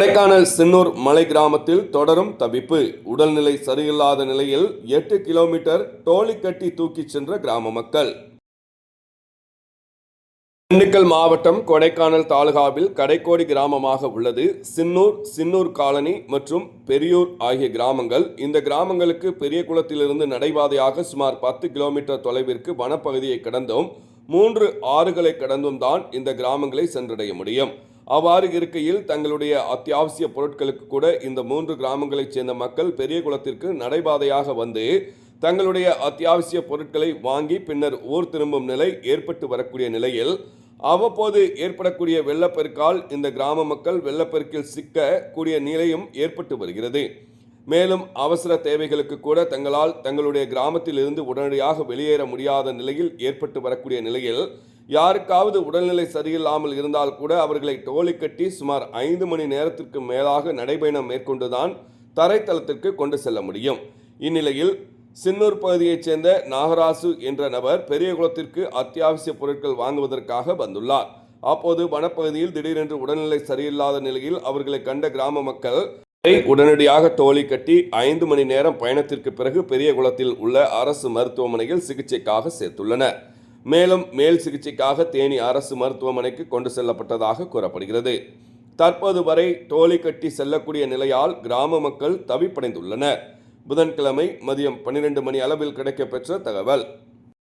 கொடைக்கானல் சின்னூர் மலை கிராமத்தில் தொடரும் தவிப்பு. உடல்நிலை சரியில்லாத நிலையில் எட்டு கிலோமீட்டர் டோலி கட்டி தூக்கிச் சென்ற கிராம மக்கள். திண்டுக்கல் மாவட்டம் கொடைக்கானல் தாலுகாவில் கடைக்கோடி கிராமமாக உள்ளது. சின்னூர் சின்னூர் காலனி மற்றும் பெரியூர் ஆகிய கிராமங்கள் இந்த கிராமங்களுக்கு பெரியகுளத்திலிருந்து நடைபாதையாக சுமார் பத்து கிலோமீட்டர் தொலைவிற்கு வனப்பகுதியை கடந்தும் மூன்று ஆறுகளை கடந்தும் தான் இந்த கிராமங்களை சென்றடைய முடியும். அவ்வாறு இருக்கையில் தங்களுடைய அத்தியாவசிய பொருட்களுக்கு கூட இந்த மூன்று கிராமங்களைச் சேர்ந்த மக்கள் பெரிய குளத்திற்கு நடைபாதையாக வந்து தங்களுடைய அத்தியாவசிய பொருட்களை வாங்கி பின்னர் ஊர் திரும்பும் நிலை ஏற்பட்டு வரக்கூடிய நிலையில் அவ்வப்போது ஏற்படக்கூடிய வெள்ளப்பெருக்கால் இந்த கிராம மக்கள் வெள்ளப்பெருக்கில் சிக்க கூடிய நிலையும் ஏற்பட்டு வருகிறது. மேலும் அவசர தேவைகளுக்கு கூட தங்களால் தங்களுடைய கிராமத்தில் இருந்து உடனடியாக வெளியேற முடியாத நிலையில் ஏற்பட்டு வரக்கூடிய நிலையில் யாருக்காவது உடல்நிலை சரியில்லாமல் இருந்தால் கூட அவர்களை டோலி கட்டி சுமார் ஐந்து மணி நேரத்திற்கு மேலாக நடைபயணம் மேற்கொண்டுதான் தரைத்தளத்திற்கு கொண்டு செல்ல முடியும். இந்நிலையில் சின்னூர் பகுதியைச் சேர்ந்த நாகராசு என்ற நபர் பெரியகுளத்திற்கு அத்தியாவசிய பொருட்கள் வாங்குவதற்காக வந்துள்ளார். அப்போது வனப்பகுதியில் திடீரென்று உடல்நிலை சரியில்லாத நிலையில் அவர்களை கண்ட கிராம மக்கள் உடனடியாக டோலி கட்டி ஐந்து மணி நேரம் பயணத்திற்கு பிறகு பெரியகுளத்தில் உள்ள அரசு மருத்துவமனையில் சிகிச்சைக்காக சேர்த்துள்ளனர். மேலும் மேல் சிகிச்சைக்காக தேனி அரசு மருத்துவமனைக்கு கொண்டு செல்லப்பட்டதாக கூறப்படுகிறது. தற்போது வரை டோலி கட்டி செல்லக்கூடிய நிலையால் கிராம மக்கள் தவிப்படைந்துள்ளனர். புதன்கிழமை மதியம் பன்னிரண்டு மணி அளவில் கிடைக்கப்பெற்ற தகவல்.